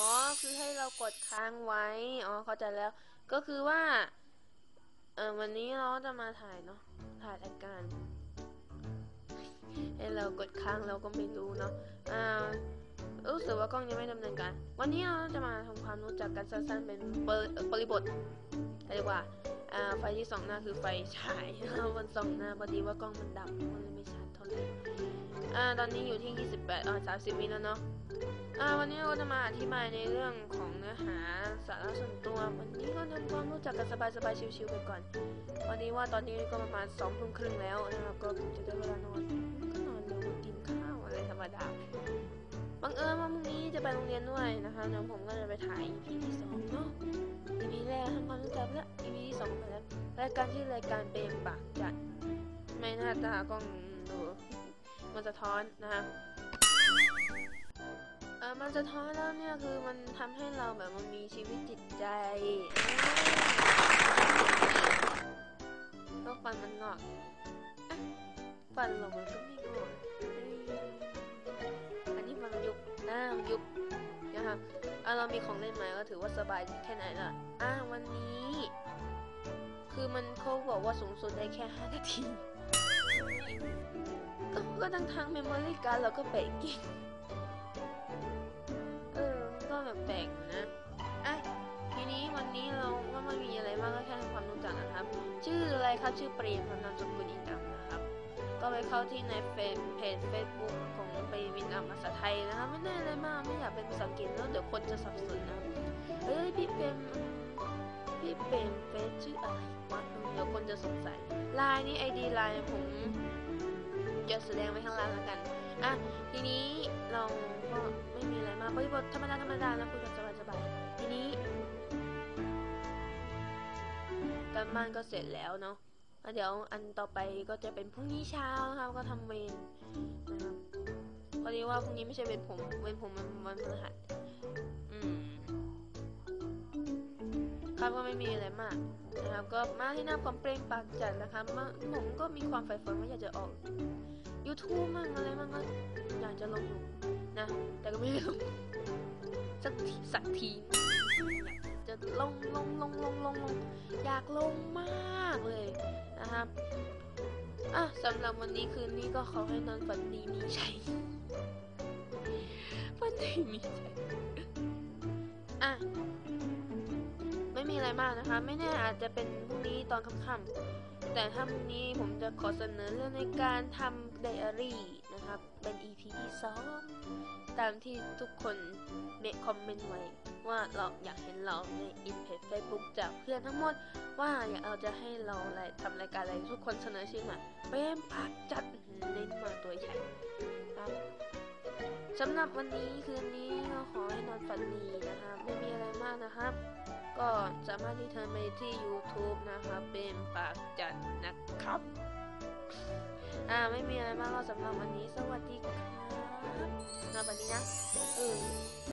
อ๋อ คือให้เรากดค้างไว้ อ๋อ เข้าใจแล้ว ก็คือว่า เออวันนี้เราจะมาถ่ายเนาะ ถ่ายรายการให้เรากดค้างเราก็ไม่รู้เนาะ อ่า รู้สึกว่ากล้องยังไม่ดำเนินการ วันนี้เราจะมาทำความรู้จักกันสั้นๆ เป็นปริบริบทเรียกว่า อ่า ไฟที่สองหน้าคือไฟฉายมันสองหน้าพอดีว่ากล้องมันดำมันเลยไม่ชัดเท่าไหร่ อ่า ตอนนี้อยู่ที่ 28อ่า30วิแล้วเนาะ วันนี้เราจะมาอธิบายในเรื่องของเนื้อหาสาระส่วนตัว วันนี้ก็ทำความรู้จักกันสบายๆชิวๆไปก่อน วันนี้ว่าตอนนี้ก็ประมาณสองทุ่มครึ่งแล้วนะครับก็จะได้เวลานอนก็นอนเร็วกินข้าวอะไรธรรมดาบังเอิญว่าพรุ่งนี้จะไปโรงเรียนด้วยนะคะเดี๋ยวผมก็จะไปถ่าย EP ที่สองเนาะ EP แรกทำความรู้จักแล้ว EP ที่สองไปแล้วรายการที่รายการเปรมปากจัดไม่น่าตากล้องดูมันสะท้อนนะคะเออ มันสะท้อแล้วเนี่ยคือมันทำให้เราแบบมันมีชีวิตจิตใจก็ฟันมันงอกฟันเรามันก็ไม่งอกอันนี้มันยุบหน้ายุบนะคะอะเรามีของเล่นใหม่ก็ถือว่าสบายแค่ไหนล่ะอะวันนี้ คือมันเขาบอกว่าสูงสุดได้แค่ 5 นาทีก็ทั้งทางเมมโมรี่การ์ดเราก็แปลกกิ่ ครับชื่อเปรมนามสกุลอินดำนะครับ ก็ไปเข้าที่ในเฟซเพจเฟซบุ๊กของเปรมอินดำภาษาไทยนะครับ ไม่ได้อะไรมากไม่อยากเป็นภาษาอังกฤษแล้วเดี๋ยวคนจะสับสนนะเฮ้ยพี่เปรมพี่เปรมเฟซชื่ออะไรวะเดี๋ยวคนจะสงสัยไลน์นี่ไอดีไลน์ผมจะแสดงไว้ข้างล่างแล้วกันอะทีนี้เราก็ไม่มีอะไรมากบริบทธรรมดาธรรมดาแล้วคุยกันสบายๆทีนี้ารบ้านก็เสร็จแล้วเนาะแล้วเดี๋ยวอันต่อไปก็จะเป็นพรุ่งนี้เช้านะครับ ก็ทำเวรนะครับพอดีว่าพรุ่งนี้ไม่ใช่เวรผม เวรผมมันวันพฤหัสอืมครับก็ไม่มีอะไรมากนะครับ ก็มาที่หน้าความเปร่งปากจัดนะครับมาผมก็มีความใฝ่ฝันว่าอยากจะออก YouTube มั่งอะไรมั่งก็อยากจะลงอยู่นะ แต่ก็ไม่ได้ลงสักทีสักทีอยาก จะลงลงลงลงลงลงอยากลงมากเลยนะครับอะสำหรับวันนี้คืนนี้ก็ขอให้นอนฝันดีมีชัยฝันดีมีชัยอะไม่มีอะไรมากนะคะ ไม่แน่อาจจะเป็นพรุ่งนี้ตอนค่ำๆแต่ถ้าพรุ่งนี้ผมจะขอเสนอเรื่องในการทำไดอารี่ นะครับ เป็น EP ที่สองตามที่ทุกคนเมคคอมเมนต์ไว้ ว่าเราอยากเห็นเราในอินเพจเฟซบุ๊กจากเพื่อนทั้งหมด ว่าอยากเราจะให้เราอะไรทำรายการอะไรทุกคนเสนอชื่อมาเป็นผักจัดเน้นมาตัวใหญ่ครับสำหรับวันนี้คืนนี้ก็ขอให้นอนฝันดีนะครับ ไม่มีอะไรมากนะครับ ก็สามารถที่เธอไปที่ YouTube นะครับเป็นปากจัดนะครับ อ่าไม่มีอะไรมากเราสำหรับวันนี้สวัสดีครับสำหรับวันนี้นะเออ